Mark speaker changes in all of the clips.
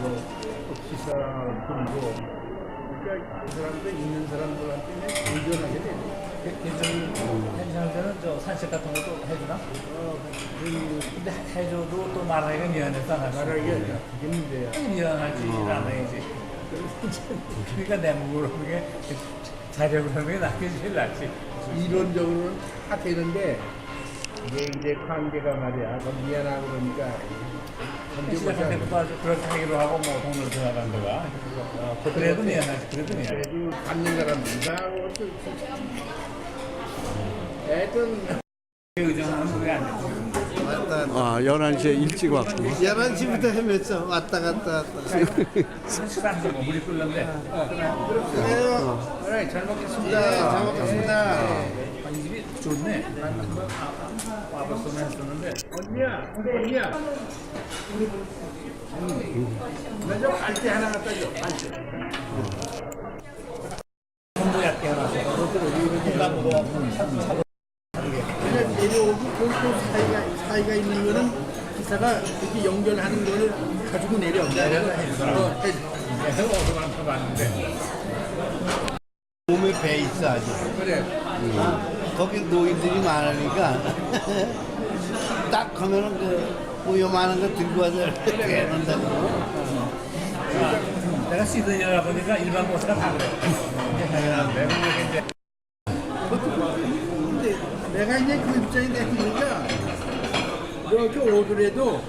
Speaker 1: 뭐 시사 분고 그러니까 그 사람들 있는 사람들한테 의존하게 되죠.
Speaker 2: 괜찮은 괜찮을 때는 저 산책 같은 것도 해주나?
Speaker 1: 어, 그
Speaker 2: 근데 해줘도 또 말하기가 미안해서 안 하죠.
Speaker 1: 말하기가 그게 문제야.
Speaker 2: 미안하지 않아야지. 그러니까 내 목으로 그게 자력을 하는 게 낫게 제일 낫지.
Speaker 1: 이론적으로는 다 되는데 이게 이제 관계가 말이야. 그 미안하고 그러니까
Speaker 2: 시작할. 때부터 아주 그렇게 하기로 하고 뭐 돈을 들어간 거가. 어, 그래도 미안하지. 그래도 미안해.
Speaker 1: 그래도 받는 사람도 이상하고 또 하여튼
Speaker 2: 의존하는 그게 안 되지.
Speaker 3: 아, 11시에 일찍 왔구나.
Speaker 4: 11시부터 헤맸어. 왔다 갔다 왔다.
Speaker 2: 식사하면서 뭐 물이 끓는데.
Speaker 4: 그래요.
Speaker 1: 그래 잘 먹겠습니다.
Speaker 4: 예, 잘 먹겠습니다.
Speaker 2: 좋네. 아, 와봤으면 했었는데.
Speaker 1: 언니야, 언니야. 나좀 알때 하나 갖다 줘. 내려오고 그또 사이가 사이가 있는 거는 기사가 이렇게 연결하는 거를 가지고 내려.
Speaker 2: 해주더라.
Speaker 1: 해.
Speaker 2: 타봤는데.
Speaker 4: 몸에 배 있어 아주.
Speaker 1: 그래.
Speaker 4: 거기 노인들이 많으니까 딱 하면은 그 오염하는 거 들고 와서 이렇게 해놓는다고.
Speaker 2: 내가 시드니라 보니까 일반 모스가 다 그래. 근데 이제
Speaker 1: 근데 내가 이제 그 입장이 되니까 이렇게 오더라도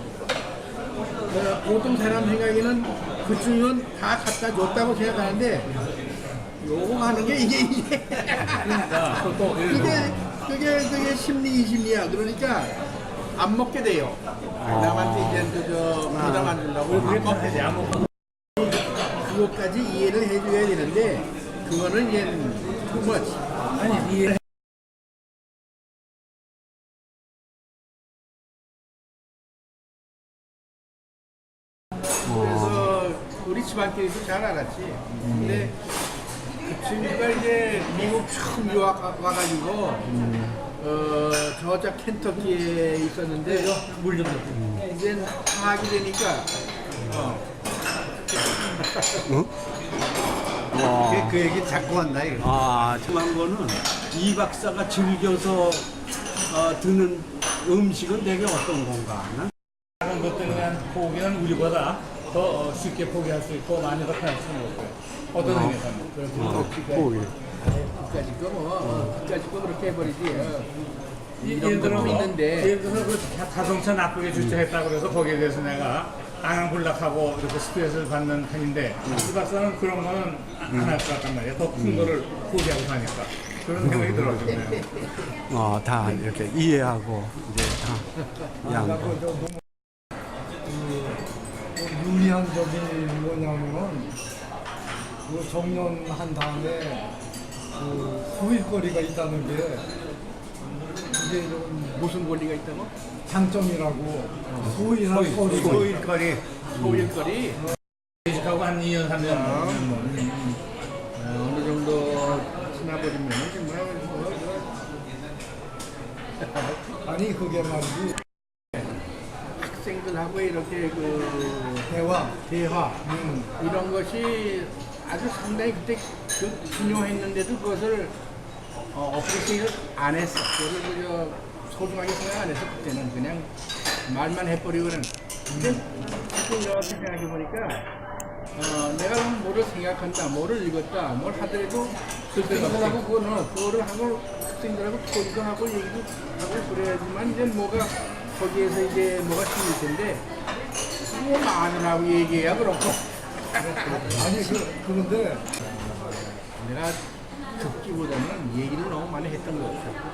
Speaker 1: 어, 보통 사람 생각에는 그쯤은 다 갖다 줬다고 생각하는데 요거 하는 게 이게 이게.
Speaker 2: 그러니까 또
Speaker 1: 그게 그게 그게 심리 심리야. 그러니까 안 먹게 돼요. 남한테 이제 그저 부담 안 준다고
Speaker 2: 그게 커피지 안 먹고.
Speaker 1: 그것까지 이해를 해줘야 되는데 그거는 이제 투머치
Speaker 2: 아니 이해
Speaker 1: 그래서 우리 집안끼리도 잘 알았지. 근데 그 친구가 이제 미국 처음 유학 가- 와가지고 어 저쪽 켄터키에 있었는데
Speaker 2: 물좀 넣고.
Speaker 1: 이제 하게 되니까 어,
Speaker 3: 와.
Speaker 4: 그, 그 얘기 자꾸 한다 이거.
Speaker 3: 아,
Speaker 5: 한 거는 이 박사가 즐겨서 어, 드는 음식은 되게 어떤 건가? 난
Speaker 2: 작은 것들에 대한 포기는 우리보다 더 어, 쉽게 포기할 수 있고 많이 더 편할 수 있는 거고요. 어떤 의미에서는.
Speaker 1: 그렇게
Speaker 3: 포기.
Speaker 1: 그까지 거뭐 그까지 거 그렇게 해버리지. 어.
Speaker 2: 이-
Speaker 1: 이런
Speaker 2: 예를 들어
Speaker 1: 것도
Speaker 2: 뭐,
Speaker 1: 있는데
Speaker 2: 예를 들어서 그 자- 자동차 나쁘게 주차했다 그래서 거기에 대해서 내가 앙앙불락하고 이렇게 스트레스를 받는 편인데 이 박사는 그런 거는 안 할 것 같단 말이야. 더 큰 거를 포기하고 가니까. 그런 생각이 들어요.
Speaker 3: 어, 다 이렇게 이해하고 이제 다 양보.
Speaker 6: 유리한 점이 뭐냐면은 그 정년한 다음에 그 소일거리가 있다는 게 이게 좀
Speaker 1: 무슨 권리가 있다고?
Speaker 6: 장점이라고. 소일한 거리.
Speaker 4: 소일거리.
Speaker 1: 소일거리.
Speaker 2: 이직하고 한 2년, 3년.
Speaker 1: 어, 어느 정도 지나버리면 정말 뭐,
Speaker 6: 아니 그게 말이지
Speaker 1: 학생들하고 이렇게 그
Speaker 6: 대화
Speaker 1: 대화
Speaker 6: 음,
Speaker 1: 이런 것이 아주 상당히 그때 그 중요했는데도 그것을 어, 어프리케이를 안 했어. 그거를 그저 소중하게 생각 안 했어. 그때는 그냥 말만 해버리고는. 근데 지금 내가 생각해 보니까 어, 내가 뭐를 생각한다, 뭐를 읽었다, 뭘 하더라도 학생들하고 그거는 그거를 하고 학생들하고 토의도 하고 얘기도 하고 그래야지만 이제 뭐가 거기에서 이제 뭐가 생길 텐데 뭐 마누라고 얘기해야 그렇고.
Speaker 6: 아니 그 그런데
Speaker 1: 내가 듣기보다는 얘기를 너무 많이 했던 것 같아.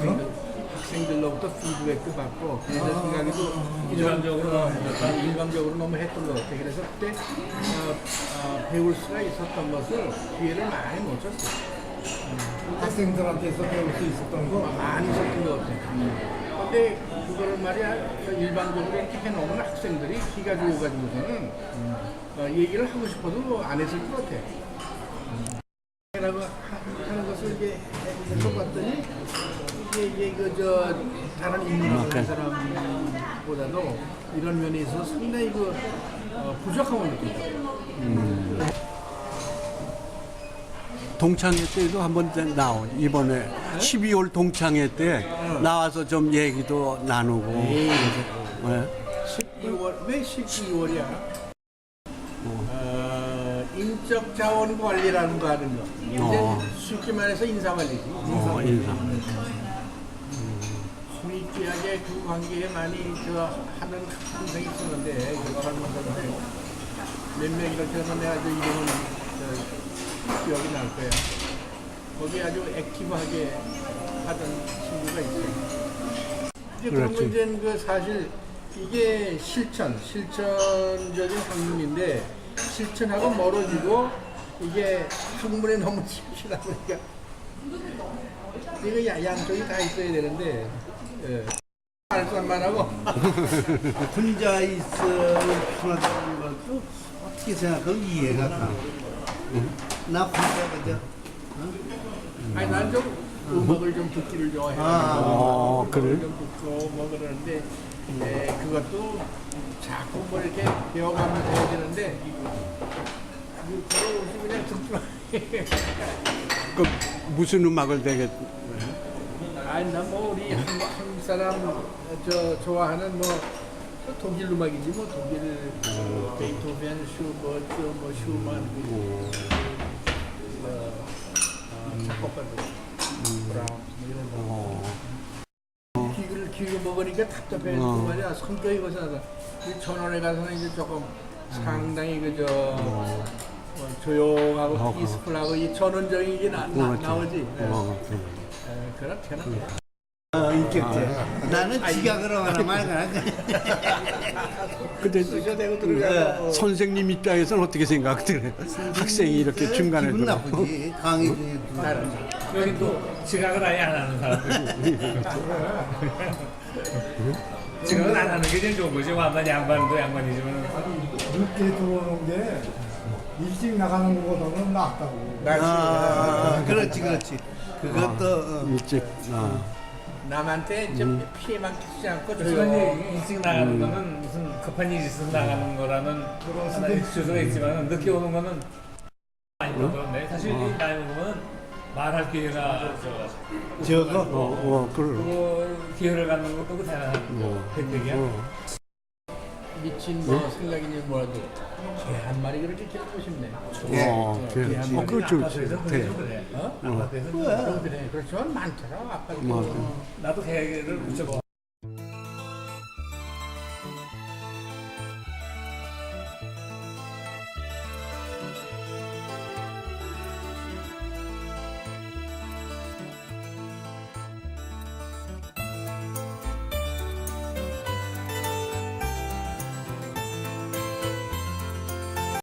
Speaker 1: 그때. 학생들로부터 피드백도 받고 그래서 생각해도
Speaker 2: 일반적으로
Speaker 1: 일반, 일방적으로 너무 했던 것 같아. 그래서 그때 어, 어, 배울 수가 있었던 것을 기회를 많이 못 줬어.
Speaker 6: 학생들한테서 배울 수 있었던 거
Speaker 1: 많이 있었던 것 같아. 근데 그거를 말이야 일반적으로 이렇게 해놓으면 학생들이 기가 죽어가지고서는 어, 얘기를 하고 싶어도 안 했을 것 같아. 라고 하- 하는 것을 이제 해봤더니 이게 이게 그저 다른 인문학 한 사람보다도 이런 면에 있어서 상당히 그 어, 부족함을 느낀다.
Speaker 3: 동창회 때도 한번 나오 이번에 12월 동창회 때 나와서 좀 얘기도 나누고 네.
Speaker 1: 12월 왜 12월이야? 어, 인적 자원 관리라는 거 하는 거. 이제
Speaker 3: 어.
Speaker 1: 쉽게 말해서 인사 관리지.
Speaker 3: 어, 인사.
Speaker 1: 소위기하게 그 관계에 많이 저 하는 항상 있었는데 그거 하면서 몇명 이렇게 하면 내가 저저 기억이 날 거야. 거기 아주 액티브하게 하던 친구가 있어요. 이제 그런 거. 이제 그 사실 이게 실천, 실천적인 학문인데 실천하고 멀어지고 이게 학문에 너무 치우치다 보니까 이거 야- 양쪽이 다 있어야 되는데 예. 말씀만 하고
Speaker 4: 혼자 있으면 편하다는 것도 어떻게 생각하면 이해가 가. 나 혼자 그저
Speaker 1: 아니 난 좀 음악을 좀 듣기를 좋아해
Speaker 4: 아.
Speaker 3: 어, 그래?
Speaker 1: 좀 듣고 뭐 그러는데 예, 그것도 자꾸 뭐 이렇게 배워가면서 해야 되는데 그거 없이 그냥 듣기만 해.
Speaker 3: 그 무슨 음악을 되게
Speaker 1: 아니 나뭐 우리 한, 한국 사람 저 좋아하는 뭐 독일 음악이지 뭐 독일 뭐 베이토벤, 슈버트, 뭐 슈만 그, 뭐, 어, 뭐 이런 거. 기를 기를 먹으니까 답답해
Speaker 3: 어.
Speaker 1: 그 말이야 성격이 이 전원에 가서는 이제 조금 상당히 그저 뭐 조용하고
Speaker 3: 어, 어.
Speaker 1: 피스풀하고 이 전원적인 게 나, 나. 나오지. 예.
Speaker 3: 어,
Speaker 1: 그렇게는
Speaker 4: 어, 인격체. 나는 지가 그러거나 말거나
Speaker 3: 근데
Speaker 1: 들어가고
Speaker 3: 선생님 입장에서는 어떻게 생각돼? 학생이 이렇게 중간에
Speaker 4: 기분
Speaker 3: 들어.
Speaker 4: 나쁘지. 강의 중에
Speaker 2: 여기 또 지각을 아예 안 하는 사람들. 지각을 안 하는 게 제일 좋은 거지. 완전 양반도 양반이지만
Speaker 6: 늦게 들어오는 게 일찍 나가는 것보다는 낫다고.
Speaker 4: 아, 그렇지, 그렇지. 그것도 어.
Speaker 3: 일찍. 아.
Speaker 1: 남한테 좀 피해만 끼치지 않고
Speaker 2: 그렇지만
Speaker 1: 조용.
Speaker 2: 이제 일찍 나가는 거는 무슨 급한 일이 있어서 나가는 거라는 하나의 주소가 있지만 늦게 오는 거는 많이 그런데 사실 이 나이 먹으면 말할 기회가
Speaker 4: 저거
Speaker 3: 어, 어.
Speaker 2: 그거 기회를 갖는 것도 그 대단한 혜택이야.
Speaker 3: 어.
Speaker 1: 미친 뭐 생각인지 뭐라도 개 한 마리 그렇게 키우고 싶네.
Speaker 3: 어, 그래.
Speaker 1: 개
Speaker 3: 어, 그거 좋지.
Speaker 2: 아파트에서
Speaker 3: 돼.
Speaker 2: 그래서 그래.
Speaker 1: 어?
Speaker 2: 아파트에서
Speaker 1: 그럼 그래. 그렇지만 많더라. 아빠
Speaker 3: 맞아.
Speaker 2: 나도 개를 붙여봐.